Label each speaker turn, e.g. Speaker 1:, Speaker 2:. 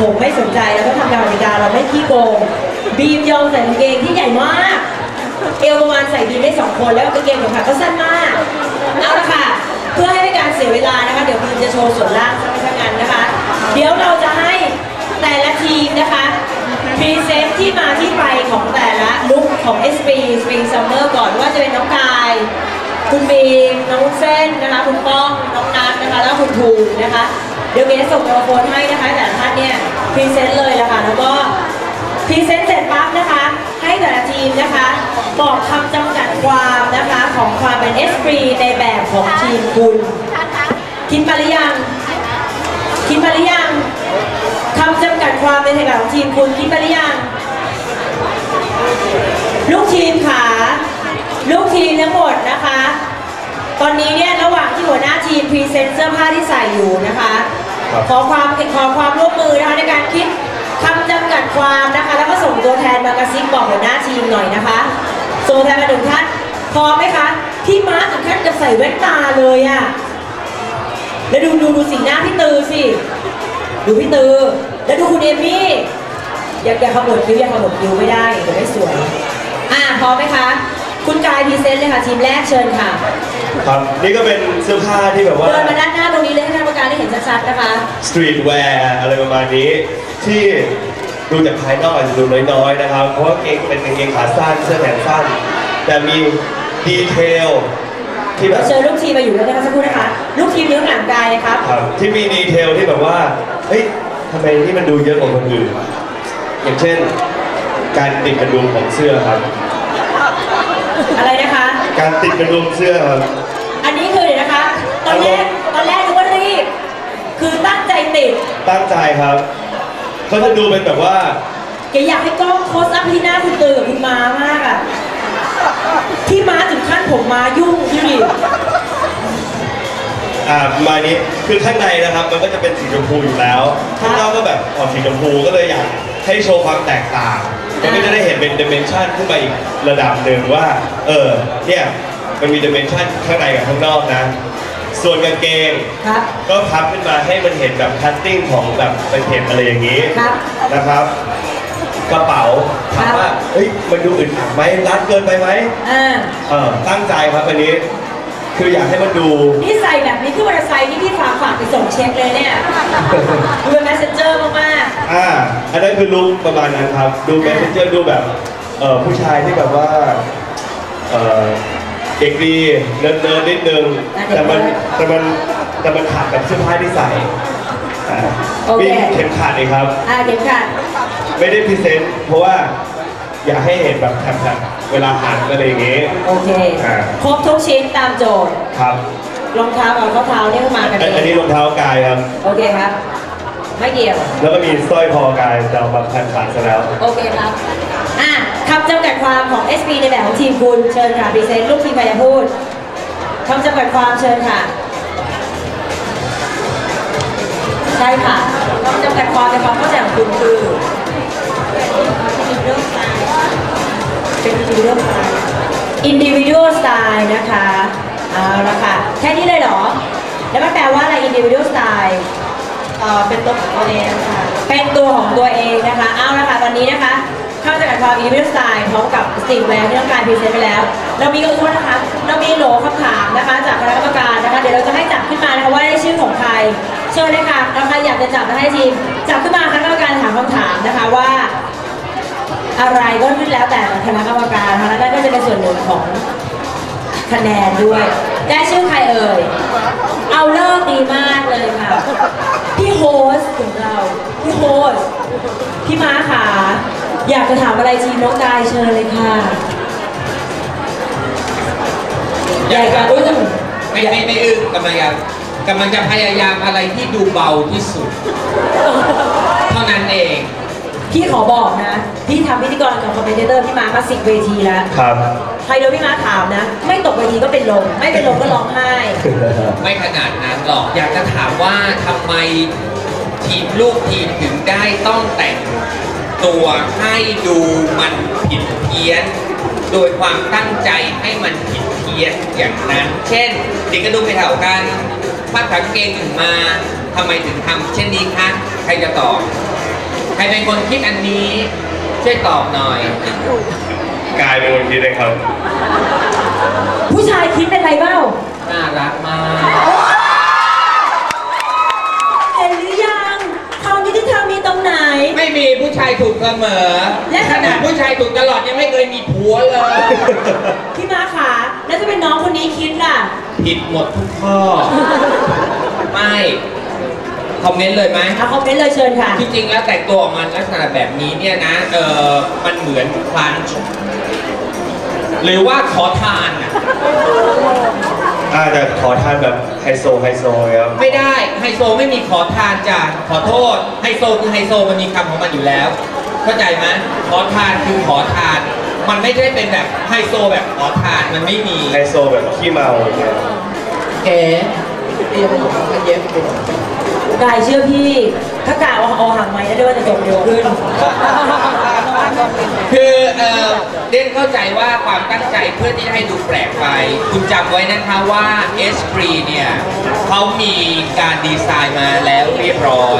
Speaker 1: ผมไม่สนใจแล้วก็ทำตามกติกาเราไม่ขี้โกง บีมยอมใส่กางเกงที่ใหญ่มาก เอวประมาณใส่บีมได้สองคนแล้วกางเกงของขาก็สั้นมาก เอาละค่ะ เพื่อให้ไม่การเสียเวลานะคะ เดี๋ยวบีมจะโชว์ส่วนล่างซะไม่ทั้งนั้นนะคะ เดี๋ยวเราจะให้แต่ละทีมนะคะพรีเซนต์ที่มาที่ไปของแต่ละลุคของ SP Spring Summer ก่อนว่าจะเป็นน้องกาย คุณบีมน้องเส้นนะคะ คุณป้อง น้องนัทนะคะ แล้วคุณภูนะคะ เดี๋ยวเบสส่งไมโครโฟนให้นะคะแต่ละท่านเนี่ยพรีเซนต์เลยละค่ะแล้วก็พรีเซนต์เสร็จปั๊บนะคะ ให้แต่ละทีมนะคะบอกคำจำกัดความนะคะของความเป็นเอสปรีในแบบของทีมคุณ คิดมาหรือยัง คิดมาหรือยังคำจำกัดความในแบบของทีมคุณคิดมาหรือยัง ลูกทีมขาลูกทีมทั้งหมดนะคะ ตอนนี้เนี่ยระหว่างที่หัวหน้าทีมพรีเซนต์เสื้อผ้าที่ใส่อยู่นะคะ ขอความขอความร่วมมือนะคะในการคิดคำจำกัดความนะคะ แล้วก็ส่งตัวแทนมากระซิบบอกหัวหน้าทีมหน่อยนะคะส่งตัวแทนมาหนึ่งท่านพร้อมไหมคะพี่มาร์คถึงขั้นจะใส่แว่นตาเลยอะแล้วดูดูดูสีหน้าพี่ตือสิดูพี่ตือ แล้วดูคุณเอมี่อย่าอย่าขมวดคิ้วอย่าขมวดคิ้วไม่ได้เดี๋ยวไม่สวย อะพร้อมไหมคะ คุณกายพรีเซนต์เลยค่ะทีมแรกเชิญค่ะ
Speaker 2: ครับนี่ก็เป็นเสื้อผ้าที่แบบว่า
Speaker 1: เดินมาด้านหน้าตรงนี้เลยให้ท่านประการได้เห็นชัดๆนะคะ
Speaker 2: สตรีทแวร์อะไรประมาณนี้ ที่ดูจากภายนอกอาจจะดูน้อยๆนะครับ เพราะว่าเกงเป็นกางเกงขาสั้นเสื้อแขนสั้น แต่มีดีเทลที่แบบ
Speaker 1: เชิญลูกทีมมาอยู่แล้วนะคะสักครู่นะคะ ลูกทีมเนื้อหนังกายนะครับ
Speaker 2: ครับที่มีดีเทลที่แบบว่าเฮ้ยทำไมนี่มันดูเยอะกว่าคนอื่น อย่างเช่น การติดกระดุมของเสื้อครับ
Speaker 1: อะไรนะคะ
Speaker 2: การติดกระดุมเสื้อครับ
Speaker 1: อันนี้คือเดี๋ยวนะคะ ตอนแรกตอนแรกนึกว่ารีบ คือตั้งใจติด
Speaker 2: ตั้งใจครับเขาจะดูเป็นแบบว่า
Speaker 1: แกอยากให้กล้องโคสอัพที่หน้าคุณตือกับคุณมามากอะที่มาถึงขั้นผมมายุ่งดูดิ
Speaker 2: อ่าประมาณนี้คือข้างในนะครับ มันก็จะเป็นสีชมพูอยู่แล้วข้างนอกก็แบบออกสีชมพูก็เลยอยากให้โชว์ความแตกต่างมันก็จะได้ เห็นเป็นดิเมนชันขึ้นไปอีกระดับหนึ่งว่า เออ เนี่ย มันมีดิเมนชันข้างในกับข้างนอกนะ ส่วนกางเกง
Speaker 1: ครับ
Speaker 2: ก็พับขึ้นมาให้มันเห็นแบบคัตติ้งของแบบเป็นเห็นอะไรอย่างนี้
Speaker 1: ครับ
Speaker 2: นะครับ กระเป๋าถามว่า เฮ้ย มันดูอึดอัดไหมรัดเกินไปไหม
Speaker 1: อ่า
Speaker 2: เออตั้งใจครับอันนี้ คืออยากให้มันดู
Speaker 1: นี่ใส่แบบนี้ขึ้นมอเตอร์ไซค์นี่พี่ฝากฝากไปส่งเช็คเลยเนี่ยดูเป็น messenger มากๆ
Speaker 2: อ่า อันนั้นคือลุคประมาณนั้นครับ ดูแมสเซนเจอร์ดูแบบเอ่อผู้ชายที่แบบว่าเอ่อเด็กดีเนิร์ดเนิร์ดนิดนึงแต่มันแต่มันแต่มันขาดกับเสื้อผ้าที่ใส่อ่า
Speaker 1: โอเค
Speaker 2: มีเข็มขัดเลยครับ
Speaker 1: อ่าเข็มขัด
Speaker 2: ไม่ได้พรีเซนต์เพราะว่าอยากให้เห็นแบบแถบๆ เวลาหันอะไรอย่างงี้
Speaker 1: โอเค
Speaker 2: อ่า
Speaker 1: ครบทุกชิ้นตามโจทย์
Speaker 2: ครับ
Speaker 1: รองเท้ากับข้อเท้าเนี่ยก็มากัน
Speaker 2: อัน
Speaker 1: เอ
Speaker 2: อันนี้
Speaker 1: ง
Speaker 2: รองเท้ากายครับ
Speaker 1: โอเคครับ ไม่เกี่ยว
Speaker 2: แล้วก็มีสร้อยคอกายจะเอามาพันขาซะแล้ว
Speaker 1: โอเคครับ อะคำจำกัดความของ SP ในแบบของทีมคุณ เชิญค่ะพรีเซนต์ลูกทีมใครจะพูดคำจำกัดความเชิญค่ะ ใช่ค่ะคำจำกัดความในความเข้าใจของคุณคือเป็น individual style individual style นะคะเอาละค่ะแค่นี้เลยเหรอ แล้วมันแปลว่าอะไร individual style
Speaker 3: เอ่อเป็นตัวของตัวเองค่ะ
Speaker 1: เป็นตัวของตัวเองนะคะ เอาละค่ะตอนนี้นะคะเข้าใจกับความ individual style พร้อมกับสิ่งแวร์ที่ต้องการพรีเซนต์ไปแล้ว เรามีกระทู้นะคะ เรามีโหลคำถามนะคะ จากคณะกรรมการนะคะ เดี๋ยวเราจะให้จับขึ้นมานะคะว่าได้ชื่อของใครเชิญเลยค่ะแล้วใครอยากจะจับนะให้ทีมจับขึ้นมาคณะกรรมการถามคำถามนะคะว่า อะไรก็ขึ้นแล้วแต่คณะกรรมการนะคะนั่นก็จะเป็นส่วนหนึ่งของคะแนนด้วย ได้ชื่อใครเอ่ย เอาเลิกดีมากเลยค่ะ พี่โฮสของเรา พี่โฮส พี่ม้าขาอยากจะถามอะไรทีน้องกายเชิญเลยค่ะ
Speaker 4: อยากจะ
Speaker 1: อึ้ง
Speaker 4: ไม่ไม่ไม่อึ้งกำลังจะกำลังจะพยายามอะไรที่ดูเบาที่สุด เท่านั้นเอง
Speaker 1: พี่ขอบอกนะ พี่ทำพิธีกรกับคอมเมนเตอร์พี่ม้ามาสิบเวทีแล้ว
Speaker 2: ครับ
Speaker 1: ใครโดนพี่ม้าถามนะ ไม่ตกเวทีก็เป็นลม ไม่เป็นลมก็ร้องไห้
Speaker 4: ไม่ขนาดนั้นหรอก อยากจะถามว่าทำไมทีมลูกทีมถึงได้ต้องแต่งตัวให้ดูมันผิดเพี้ยน โดยความตั้งใจให้มันผิดเพี้ยนอย่างนั้น เช่นเด็กกระดุมไปเท่ากันพัดถังเกงถึงมาทำไมถึงทำเช่นนี้คะ ใครจะตอบ รเป็นคนคิดอันนี้ ช่วยตอบหน่อย
Speaker 2: กลายเป็นคนคิดเลยครับ
Speaker 1: ผู้ชายคิดเป็นไรเบ้า
Speaker 4: น่ารักมาก
Speaker 1: เห็นหรือยังความยุติธรรมมีตรงไหน
Speaker 4: ไม่มีผู้ชายถูกเสมอ
Speaker 1: และข
Speaker 4: ข
Speaker 1: นา
Speaker 4: นา
Speaker 1: ด
Speaker 4: ดผู้ชายถูกตลอดยังไม่เคยมีผัวเลย
Speaker 1: พี่มาขาแล้วจะเป็นน้องคนนี้คิดล่ะ
Speaker 4: ผิดหมดทุกข้อ ไม่ คอมเมนต์เลยไหม
Speaker 1: เอาคอมเมนต์เลยเชิญค่ะ
Speaker 4: จริงๆแล้วแต่งตัวออกมาลักษณะแบบนี้เนี่ยนะ เออมันเหมือนคลันช์หรือว่าขอทานอะ
Speaker 2: อาจจะขอทานแบบไฮโซไฮโซครับ
Speaker 4: ไม่ได้ไฮโซไม่มีขอทานจ้ะขอโทษไฮโซคือไฮโซมันมีคำของมันอยู่แล้ว เข้าใจไหมขอทานคือขอทาน มันไม่ได้เป็นแบบไฮโซแบบขอทานมันไม่มี
Speaker 2: ไฮโซแบบขี้เมาอย่างเงี้ย
Speaker 3: เก๋เตรียมมันเย็บไป
Speaker 1: กายเชื่อพี่ ถ้ากาวว่าเอาห่างไม้ได้ว่าจะจบเร็วขึ้น
Speaker 4: คือเออเด่นเข้าใจว่าความตั้งใจเพื่อที่จะให้ดูแปลกไป คุณจำไว้นะคะว่า S3 เนี่ยเขามีการดีไซน์มาแล้วเรียบร้อย